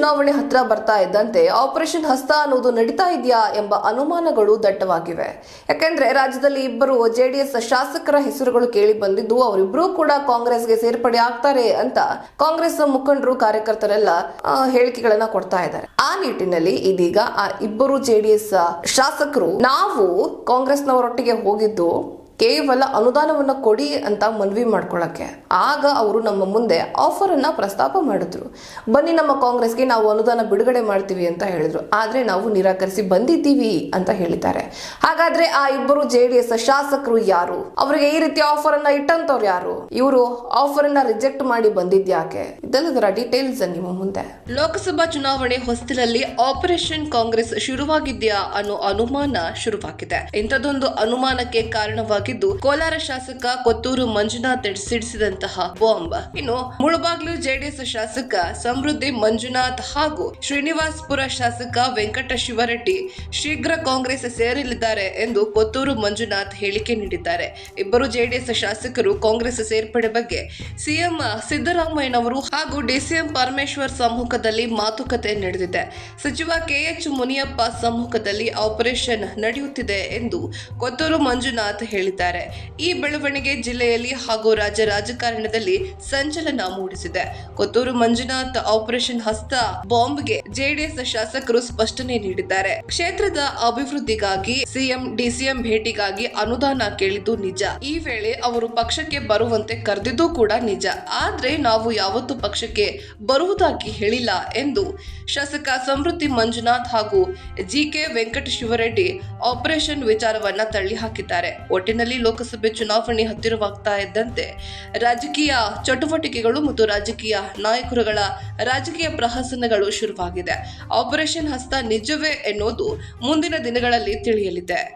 ಚುನಾವಣೆ ಹತ್ರ ಬರ್ತಾ ಇದ್ದಂತೆ ಆಪರೇಷನ್ ಹಸ್ತ ಅನ್ನೋದು ನಡೀತಾ ಇದೆಯಾ ಎಂಬ ಅನುಮಾನಗಳು ದಟ್ಟವಾಗಿವೆ. ಯಾಕೆಂದ್ರೆ ರಾಜ್ಯದಲ್ಲಿ ಇಬ್ಬರು ಜೆಡಿಎಸ್ ಶಾಸಕರ ಹೆಸರುಗಳು ಕೇಳಿ ಬಂದಿದ್ದು ಅವರಿಬ್ಬರೂ ಕೂಡ ಕಾಂಗ್ರೆಸ್ಗೆ ಸೇರ್ಪಡೆ ಆಗ್ತಾರೆ ಅಂತ ಕಾಂಗ್ರೆಸ್ ಮುಖಂಡರು ಕಾರ್ಯಕರ್ತರೆಲ್ಲ ಹೇಳಿಕೆಗಳನ್ನ ಕೊಡ್ತಾ ಇದ್ದಾರೆ. ಆ ನಿಟ್ಟಿನಲ್ಲಿ ಇದೀಗ ಆ ಇಬ್ಬರು ಜೆಡಿಎಸ್ ಶಾಸಕರು, ನಾವು ಕಾಂಗ್ರೆಸ್ನವರೊಟ್ಟಿಗೆ ಹೋಗಿದ್ದು ಕೇವಲ ಅನುದಾನವನ್ನು ಕೊಡಿ ಅಂತ ಮನವಿ ಮಾಡ್ಕೊಳ್ಳೋಕ್ಕೆ ಆಗ ಅವರು ನಮ್ಮ ಮುಂದೆ ಆಫರ್ ಅನ್ನ ಪ್ರಸ್ತಾಪ ಮಾಡಿದ್ರು. ಬನ್ನಿ ನಮ್ಮ ಕಾಂಗ್ರೆಸ್ಗೆ ನಾವು ಅನುದಾನ ಬಿಡುಗಡೆ ಮಾಡ್ತೀವಿ ಅಂತ ಹೇಳಿದ್ರು. ಆದ್ರೆ ನಾವು ನಿರಾಕರಿಸಿ ಬಂದಿದ್ದೀವಿ ಅಂತ ಹೇಳಿದ್ದಾರೆ. ಹಾಗಾದ್ರೆ ಆ ಇಬ್ಬರು ಜೆ ಡಿ ಶಾಸಕರು ಯಾರು? ಅವರಿಗೆ ಈ ರೀತಿ ಆಫರ್ ಅನ್ನ ಇಟ್ಟಂತವ್ರು ಯಾರು? ಇವರು ಆಫರ್ ಅನ್ನ ರಿಜೆಕ್ಟ್ ಮಾಡಿ ಬಂದಿದ್ಯಾಕೆ ಇದೆಲ್ಲದರ ಡೀಟೇಲ್ಸ್ ನಿಮ್ಮ ಮುಂದೆ. ಲೋಕಸಭಾ ಚುನಾವಣೆ ಹೊಸ್ತಿಲಲ್ಲಿ ಆಪರೇಷನ್ ಕಾಂಗ್ರೆಸ್ ಶುರುವಾಗಿದ್ಯಾ ಅನ್ನೋ ಅನುಮಾನ ಶುರುವಾಗಿದೆ. ಇಂಥದ್ದೊಂದು ಅನುಮಾನಕ್ಕೆ ಕಾರಣವಾಗಿದ್ದು ಕೋಲಾರ ಶಾಸಕ ಕೊತ್ತೂರು ಮಂಜುನಾಥ್ ಸಿಡಿಸಿದಂತಹ ಬಾಂಬ್. ಇನ್ನು ಮುಳಬಾಗ್ಲು ಜೆಡಿಎಸ್ ಶಾಸಕ ಸಮೃದ್ಧಿ ಮಂಜುನಾಥ್ ಹಾಗೂ ಶ್ರೀನಿವಾಸ್ಪುರ ಶಾಸಕ ವೆಂಕಟ ಶಿವರೆಡ್ಡಿ ಶೀಘ್ರ ಕಾಂಗ್ರೆಸ್ ಸೇರಲಿದ್ದಾರೆ ಎಂದು ಕೊತ್ತೂರು ಮಂಜುನಾಥ್ ಹೇಳಿಕೆ ನೀಡಿದ್ದಾರೆ. ಇಬ್ಬರು ಜೆಡಿಎಸ್ ಶಾಸಕರು ಕಾಂಗ್ರೆಸ್ ಸೇರ್ಪಡೆ ಬಗ್ಗೆ ಸಿಎಂ ಸಿದ್ದರಾಮಯ್ಯನವರು ಹಾಗೂ ಡಿಸಿಎಂ ಪರಮೇಶ್ವರ್ ಸಮ್ಮುಖದಲ್ಲಿ ಮಾತುಕತೆ ನಡೆದಿದೆ. ಸಚಿವ ಕೆಎಚ್ ಮುನಿಯಪ್ಪ ಸಮ್ಮುಖದಲ್ಲಿ ಆಪರೇಷನ್ ನಡೆಯುತ್ತಿದೆ ಎಂದು ಕೊತ್ತೂರು ಮಂಜುನಾಥ್ ಹೇಳಿದ್ದಾರೆ. ಈ ಬೆಳವಣಿಗೆ ಜಿಲ್ಲೆಯಲ್ಲಿ ಹಾಗೂ ರಾಜ್ಯ ರಾಜಕಾರಣದಲ್ಲಿ ಸಂಚಲನ ಮೂಡಿಸಿದೆ. ಕೊತ್ತೂರು ಮಂಜುನಾಥ್ ಆಪರೇಷನ್ ಹಸ್ತ ಬಾಂಬ್ಗೆ ಜೆಡಿಎಸ್ ಶಾಸಕರು ಸ್ಪಷ್ಟನೆ ನೀಡಿದ್ದಾರೆ. ಕ್ಷೇತ್ರದ ಅಭಿವೃದ್ಧಿಗಾಗಿ ಸಿಎಂ, ಡಿಸಿಎಂ ಭೇಟಿಗಾಗಿ ಅನುದಾನ ಕೇಳಿದ್ದು ನಿಜ. ಈ ವೇಳೆ ಅವರು ಪಕ್ಷಕ್ಕೆ ಬರುವಂತೆ ಕರೆದಿದ್ದು ಕೂಡ ನಿಜ. ಆದ್ರೆ ನಾವು ಯಾವತ್ತೂ ಪಕ್ಷಕ್ಕೆ ಬರುವುದಾಗಿ ಹೇಳಿಲ್ಲ ಎಂದು ಶಾಸಕ ಸಮೃದ್ಧಿ ಮಂಜುನಾಥ್ ಹಾಗೂ ಜಿಕೆ ವೆಂಕಟ ಶಿವರೆಡ್ಡಿ ಆಪರೇಷನ್ ವಿಚಾರವನ್ನ ತಳ್ಳಿ ಹಾಕಿದ್ದಾರೆ ಒಟ್ಟಿನಲ್ಲಿ ಲೋಕಸಭೆ ಚುನಾವಣೆ ಹತ್ತಿರವಾಗ್ತಾ ಇದ್ದಂತೆ ರಾಜಕೀಯ ಚಟುವಟಿಕೆಗಳು ಮತ್ತು ರಾಜಕೀಯ ನಾಯಕರುಗಳ ರಾಜಕೀಯ ಪ್ರಹಸನಗಳು ಶುರುವಾಗಿದೆ. ಆಪರೇಷನ್ ಹಸ್ತ ನಿಜವೇ ಎನ್ನುವುದು ಮುಂದಿನ ದಿನಗಳಲ್ಲಿ ತಿಳಿಯಲಿದೆ.